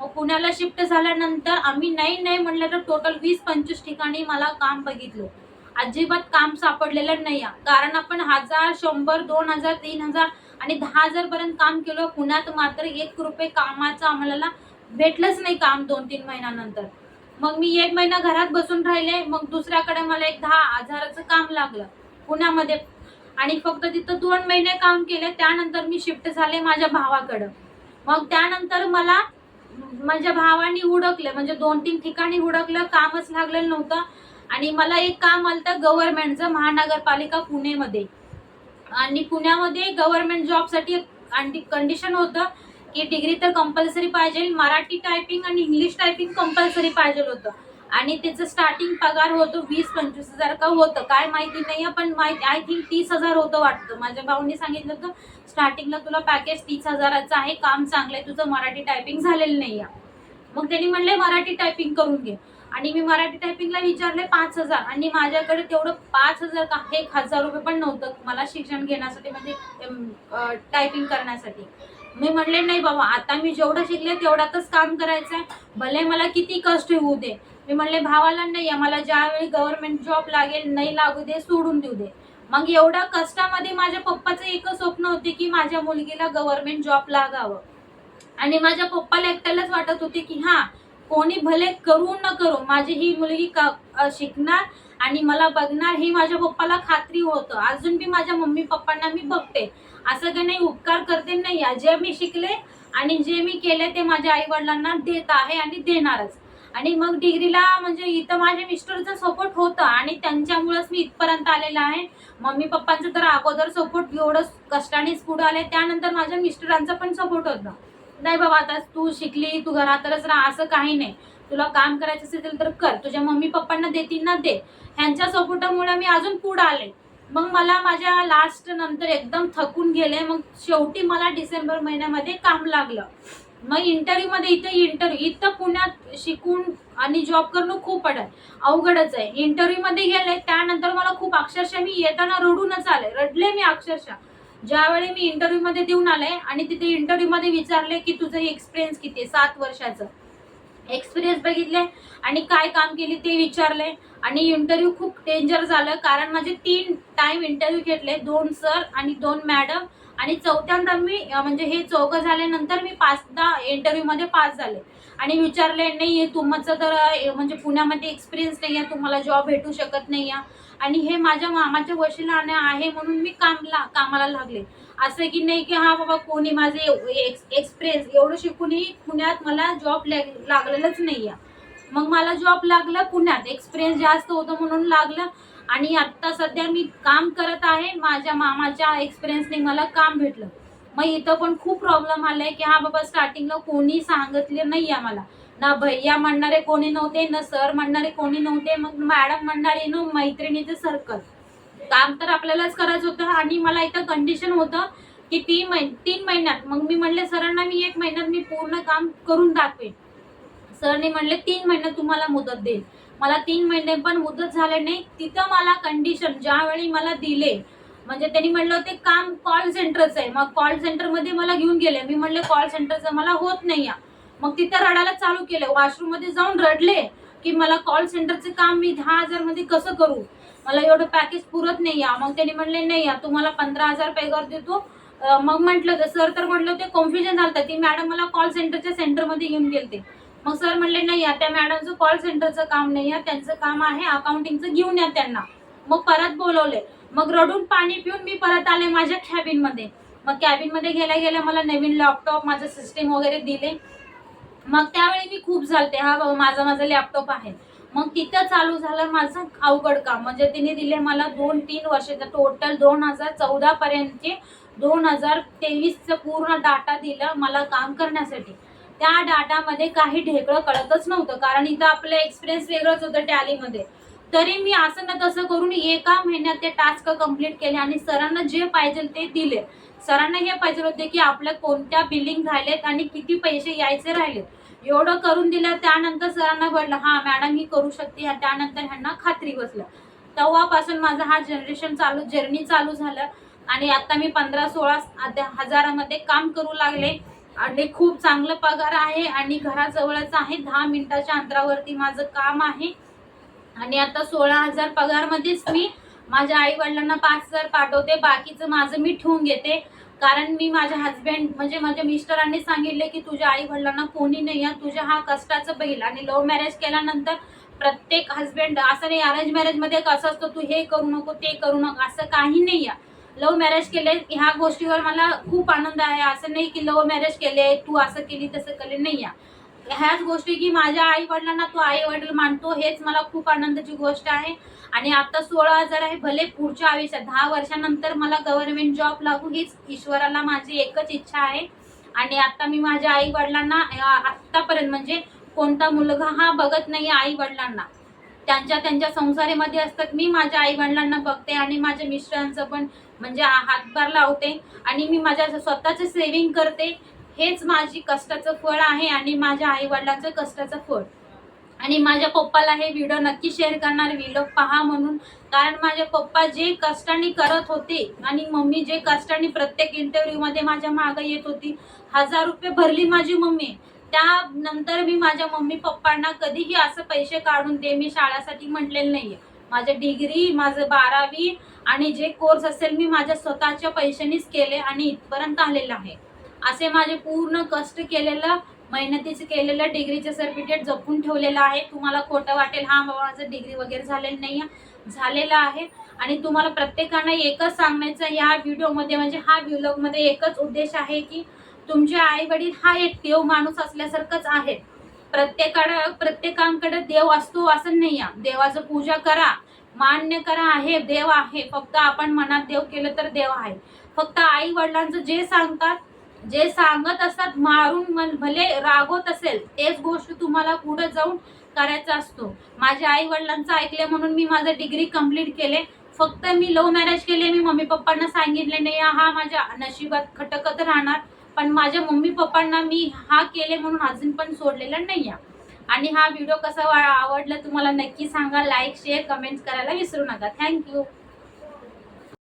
मग पुण्याला शिफ्ट झाल्यानंतर आम्ही नाही नाही म्हटलं तर टोटल वीस पंचवीस ठिकाणी मला काम बघितलं. अजिबात काम सापडलेलं नाही. आहे. कारण आपण हजार शंभर दोन हजार तीन हजार आणि दहा हजार पर्यंत काम केलं. पुण्यात मात्र एक रुपये कामाचं आम्हाला भेटलंच नाही काम दोन तीन महिन्यानंतर. मग मी एक महिना घरात बसून राहिले. मग दुसऱ्याकडे मला एक दहा हजाराचं काम लागलं पुण्यामध्ये. आणि फक्त तिथं दोन महिने काम केले. त्यानंतर मी शिफ्ट झाले माझ्या भावाकडं. मग त्यानंतर मला माझ्या भावांनी हुडकलं म्हणजे दोन तीन ठिकाणी हुडकलं कामच लागलेलं नव्हतं. आणि मला एक काम आलं तर गव्हर्नमेंटचं महानगरपालिका पुणेमध्ये. आणि पुण्यामध्ये गव्हर्नमेंट जॉबसाठी आणि कंडिशन होतं की डिग्री तर कंपल्सरी पाहिजे मराठी टायपिंग आणि इंग्लिश टायपिंग कंपल्सरी पाहिजे होतं. आणि त्याचं स्टार्टिंग पगार होतो वीस पंचवीस हजार का होतं? काय माहिती नाही आहे, पण माहिती आय थिंक तीस हजार होतं वाटतं. माझ्या भाऊनी सांगितलं होतं स्टार्टिंगला तुला पॅकेज तीस हजाराचं आहे काम चांगलं आहे तुझं मराठी टायपिंग झालेलं नाही आहे. मग त्यांनी म्हणले मराठी टायपिंग करून घे. आणि मी मराठी टायपिंगला विचारले पाच हजार. आणि माझ्याकडे तेवढं पाच हजार का एक हजार रुपये पण नव्हतं मला शिक्षण घेण्यासाठी म्हणजे टायपिंग करण्यासाठी. मी म्हणले नाही बाबा आता मी जेवढं शिकले तेवढ्यातच काम करायचं आहे भले मला किती कष्ट होऊ दे मी म्हणले भावाला नाही आहे मला ज्यावेळी गव्हर्नमेंट जॉब लागेल नाही लागू दे सोडून देऊ दे. मग एवढ्या कष्टामध्ये माझ्या पप्पाचं एकच स्वप्न होते की माझ्या मुलगीला गव्हर्नमेंट जॉब लागावं. आणि माझ्या पप्पाला एकट्यालाच वाटत होते की हा कोणी भले करू न करू माझी ही मुलगी का शिकणार आणि मला बघणार ही माझ्या पप्पाला खात्री होतं. अजून बी माझ्या मम्मी पप्पांना मी बघते. असं काही नाही उपकार करते? नाही आहे. जे मी शिकले आणि जे मी केले ते माझ्या आई वडिलांना देत आहे आणि देणारच. आणि मग डिग्रीला म्हणजे इथं माझ्या मिस्टरचं सपोर्ट होतं आणि त्यांच्यामुळेच मी इथपर्यंत आलेला आहे. मम्मी पप्पांचं तर अगोदर सपोर्ट एवढं कष्टानेच पुढे आले. त्यानंतर माझ्या मिस्टरांचा पण सपोर्ट होता. नाही बाबा आता तू शिकली तू घरातच राहा असं काही नाही. तुला काम करायचं असेल तर कर. तुझ्या मम्मी पप्पांना देतील ना दे. ह्यांच्या सपोर्टामुळे मी अजून पुढे आले. मग मला माझ्या लास्ट नंतर एकदम थकून गेले. मग शेवटी मला डिसेंबर महिन्यामध्ये काम लागलं. मग इंटरव्ह्यू मध्ये इथं इंटरव्ह्यू इथं पुण्यात शिकून आणि जॉब करणं खूप अड अवघडच आहे. इंटरव्ह्यू मध्ये गेले त्यानंतर मला खूप अक्षरशः मी येताना रडूनच आले. रडले मी अक्षरशः. ज्यावेळी मी इंटरव्ह्यू मध्ये देऊन आले आणि तिथे इंटरव्ह्यू मध्ये विचारले की तुझं एक्सपिरियन्स किती आहे? सात वर्षाचं. एक्सपिरियन्स बघितले आणि काय काम केली ते विचारले आणि इंटरव्ह्यू खूप डेंजर झालं. कारण माझे तीन टाइम इंटरव्ह्यू घेतले दोन सर आणि दोन मॅडम आणि चौथ्यांदा मी म्हणजे हे चौघं झाल्यानंतर मी पाचदा इंटरव्ह्यूमध्ये पास झाले. आणि विचारले नाही तुमचं तर म्हणजे पुण्यामध्ये एक्सपिरियन्स नाही आहे तुम्हाला जॉब भेटू शकत नाही आहे. आणि हे माझ्या मामाच्या वशिला आहे म्हणून मी कामला कामाला लागले. असं की नाही की हा बाबा कोणी माझे एक्सपिरियन्स एवढं शिकूनही पुण्यात मला जॉब लागलेलंच नाही आहे. मग मला जॉब लागला पुण्यात. एक्सपिरियन्स जास्त होतं म्हणून लागलं. आणि आत्ता सध्या मी काम करत आहे माझ्या मामाच्या एक्सपिरियन्सने मला काम भेटलं. मग इथं पण खूप प्रॉब्लेम आलाय की हा बाबा स्टार्टिंगला कोणी सांगितले नाही आम्हाला. ना भैया म्हणणारे कोणी नव्हते ना सर म्हणणारे कोणी नव्हते मग मॅडम म्हणणारे न मैत्रिणीचं सर्कल काम तर आपल्यालाच करायचं होतं आणि मला इथं कंडिशन होतं की तीन महिन तीन महिन्यात. मग मी म्हणले सरांना मी एक महिन्यात मी पूर्ण काम करून दाखवेन. सरने म्हणले तीन महिन्यात तुम्हाला मुदत देईल. मला तीन महिने पण मुदत झाले नाही. तिथं मला कंडिशन ज्यावेळी मला दिले म्हणजे त्यांनी म्हणलं होते काम कॉल सेंटरचं आहे. मग कॉल सेंटरमध्ये मला घेऊन गेले. मी म्हणले कॉल सेंटरचं मला होत नाही या मग तिथं रडायला चालू केलं. वॉशरूममध्ये जाऊन रडले की मला कॉल सेंटरचं काम मी दहा हजारमध्ये कसं करू? मला एवढं पॅकेज पुरत नाही या मग त्यांनी म्हणले नाही या तुम्हाला पंधरा हजार पेगर देतो. मग म्हटलं तर सर तर म्हटलं ते कन्फ्युजन झालं ती मॅडम मला कॉल सेंटरच्या सेंटरमध्ये घेऊन गेलते. मग सर म्हणले नाही या त्या मॅडमचं कॉल सेंटरचं काम नाही आहे त्यांचं काम आहे अकाउंटिंगचं घेऊन या त्यांना. मग परत बोलवले. मग रडून पाणी पिऊन मी परत आले माझ्या कॅबिनमध्ये मग कॅबिनमध्ये गेल्या गेल्या मला नवीन लॅपटॉप माझं सिस्टीम वगैरे दिले. मग त्यावेळी मी खूप झालते. हा बाबा माझा माझा लॅपटॉप आहे. मग तिथं चालू झालं माझं अवघड काम. म्हणजे तिने दिले मला दोन तीन वर्षाचं टोटल दोन हजार चौदा पर्यंतचे दोन हजार तेवीसचं पूर्ण डाटा दिलं मला काम करण्यासाठी. त्या डाटामध्ये काही ढेकळं कळतच नव्हतं. कारण इथं आपलं एक्सपिरियन्स वेगळंच होतं टॅलीमध्ये तरी मी असं ना तसं करून एका महिन्यात ते टास्क कंप्लीट केले आणि सरांना जे पाहिजे ते दिले. सरांना हे पाहिजे होते की आपल्या कोणत्या बिलिंग राहिलेत आणि किती पैसे यायचे राहिलेत. एवढं करून दिलं त्यानंतर सरांना कळलं हा मॅडम ही करू शकते. आणि त्यानंतर ह्यांना खात्री बसलं. तेव्हापासून माझा हा जनरेशन चालू जर्नी चालू झालं. आणि आता मी पंधरा सोळा हजारामध्ये काम करू लागले. आणि खूप चांगलं पगार आहे आणि घराजवळच आहे. दहा मिनिटाच्या अंतरावरती माझं काम आहे. आणि आता सोळा हजार पगारमध्येच मी माझ्या आई वडिलांना पाच हजार पाठवते. बाकीचं माझं मी ठेवून घेते. कारण मी माझ्या हस्बंड म्हणजे माझ्या मिस्टरांनी सांगितले की तुझ्या आई वडिलांना कोणी नाही आहे. तुझ्या हा कष्टाचं बैल आणि लव्ह मॅरेज केल्यानंतर प्रत्येक हस्बंड असं नाही अरेंज मॅरेजमध्ये कसं असतं तू हे करू नको ते करू नको असं काही नाही आहे. लव्ह मॅरेज केले ह्या गोष्टीवर मला खूप आनंद आहे. असं नाही की लव्ह मॅरेज केले तू असं केली तसं केले नाही ह्याच गोष्टी की माझ्या आई वडिलांना तू आई वडील मानतो हेच मला खूप आनंदाची गोष्ट आहे. आणि आता सोळा हजार आहे भले पुढच्या आयुष्यात दहा वर्षानंतर मला गव्हर्नमेंट जॉब लागू हीच ईश्वराला माझी एकच इच्छा आहे. आणि आता मी माझ्या आई वडिलांना आत्तापर्यंत म्हणजे कोणता मुलगा हा बघत नाही आई वडिलांना त्यांच्या त्यांच्या संसारेमध्ये असतात. मी माझ्या आई वडिलांना बघते आणि माझ्या मिस्टरांचं पण म्हणजे हातभार लावते आणि मी माझ्या स्वतःचं सेविंग करते. हेच माझी कष्टाचं फळ आहे आणि माझ्या आई वडिलांचं कष्टाचं फळ. आणि माझ्या पप्पाला हे व्हिडिओ नक्की शेअर करणार व्हिडिओ पहा म्हणून. कारण माझे पप्पा जे कष्टाने करत होते आणि मम्मी जे कष्टाने प्रत्येक इंटरव्ह्यूमध्ये माझ्या मागं येत होती हजार रुपये भरली माझी मम्मी. त्यानंतर मी माझ्या मम्मी पप्पांना कधीही असं पैसे काढून दे मी शाळासाठी म्हटलेलं नाहीये. माझ्या डिग्री माझं बारावी आणि जे कोर्स असेल मी माझ्या स्वतःच्या पैशानेच केले आणि इथपर्यंत आलेलं आहे. असे माझे पूर्ण कष्ट केलेलं मेहनतीचं केलेलं डिग्रीचं सर्टिफिकेट जपून ठेवलेलं आहे. तुम्हाला खोटं वाटेल हा बाबा माझं डिग्री वगैरे झालेलं नाही आहे झालेलं आहे. आणि तुम्हाला प्रत्येकानं एकच सांगण्याचं या व्हिडिओमध्ये म्हणजे हा व्हिलॉगमध्ये एकच उद्देश आहे की तुमचे आई वडील हा एक देव माणूस असल्यासारखंच आहे प्रत्येकाकडं प्रत्येकांकडे देव असतो असं नाही आहे. देवाचं पूजा करा मान्य करा आहे देव आहे. फक्त आपण मनात देव केलं तर देव आहे. फक्त आई वडिलांचं जे सांगतात जे सांगत असतात मारून भले रागवत असेल तेच गोष्ट तुम्हाला पुढे जाऊन करायचा असतो. माझ्या आई वडिलांचं ऐकले म्हणून मी माझं डिग्री कंप्लीट केले. फक्त मी लव्ह मॅरेज केले मी मम्मी पप्पांना सांगितले नाही हा माझ्या नशिबात खटकत राहणार. पण माझ्या मम्मी पप्पांना मी हा केले म्हणून अजून पण सोडलेला नाही आहे आणि हा व्हिडिओ कसा आवडला तुम्हाला नक्की सांगा लाईक शेअर कमेंट्स करायला विसरू नका. थँक्यू